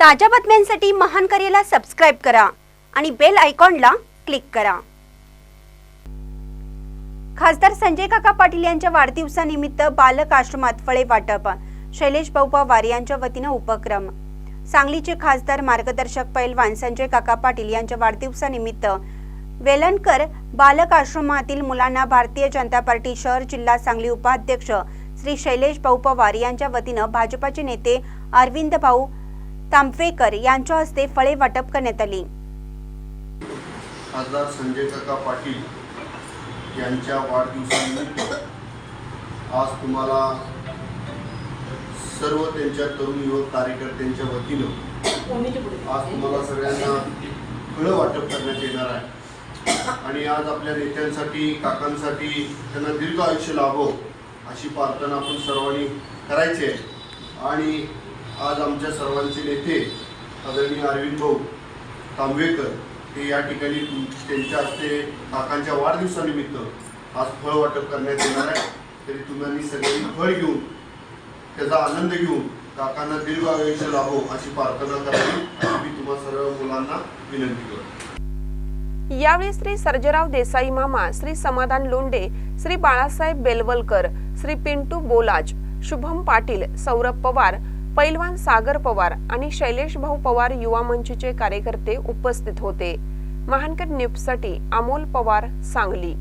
ताज्या बातम्यांसाठी महान करेला सबस्क्राईब करा आणि बेल आयकॉनला क्लिक करा. खासदार संजय काका पाटील यांच्या वाढदिवसानिमित्त बालक आश्रमात फळे वाटप शैलेश भाऊ पवार यांच्या वतीनं उपक्रम. सांगलीचे खासदार मार्गदर्शक पैलवान संजय काका पाटील यांच्या वाढदिवसानिमित्त वेलणकर बालक आश्रमातील मुलांना भारतीय जनता पार्टी शहर जिल्हा सांगली उपाध्यक्ष श्री शैलेश भाऊ पवार यांच्या वतीनं भाजपाचे नेते अरविंद भाऊ तांबवेकर यांच्या हस्ते फळे वाटप करण्यात आली. खासदार संजय काका पाटील यांच्या वाढदिवसानिमित्त आज तुम्हाला सर्व त्यांच्या तरुण युवक कार्यकर्त्यांच्या वतीनं आज तुम्हाला सगळ्यांना फळं वाटप करण्यात येणार आहे. आणि आज आपल्या नेत्यांसाठी काकांसाठी त्यांना दीर्घ आयुष्य लाभो अशी प्रार्थना आपण सर्वांनी करायची आहे. आणि आज आमच्या सर्वांचे नेते आदरणीय अरविंद भाऊ तांबेकर हे या ठिकाणी त्यांच्या हस्ते काकांच्या वाढदिवसानिमित्त आज फळ वाटप करण्यात येणार आहे. तरी तुम्ही सगळ्यांनी फळ घेऊन त्याचा आनंद घेऊन काकांना दीर्घ आयुष्य लाभो अशी प्रार्थना करावी. अशी मी तुम्हा सर्व मुलांना विनंती करतो. यावेळी श्री सर्जराव देसाई मामा श्री समाधान लोंडे श्री बाळासाहेब बेलवलकर श्री पिंटू बोलाज शुभम पाटील सौरभ पवार पैलवान सागर पवार आणि शैलेश भाऊ पवार युवा मंचचे कार्यकर्ते उपस्थित होते. महानकर न्यूजसाठी अमोल पवार सांगली.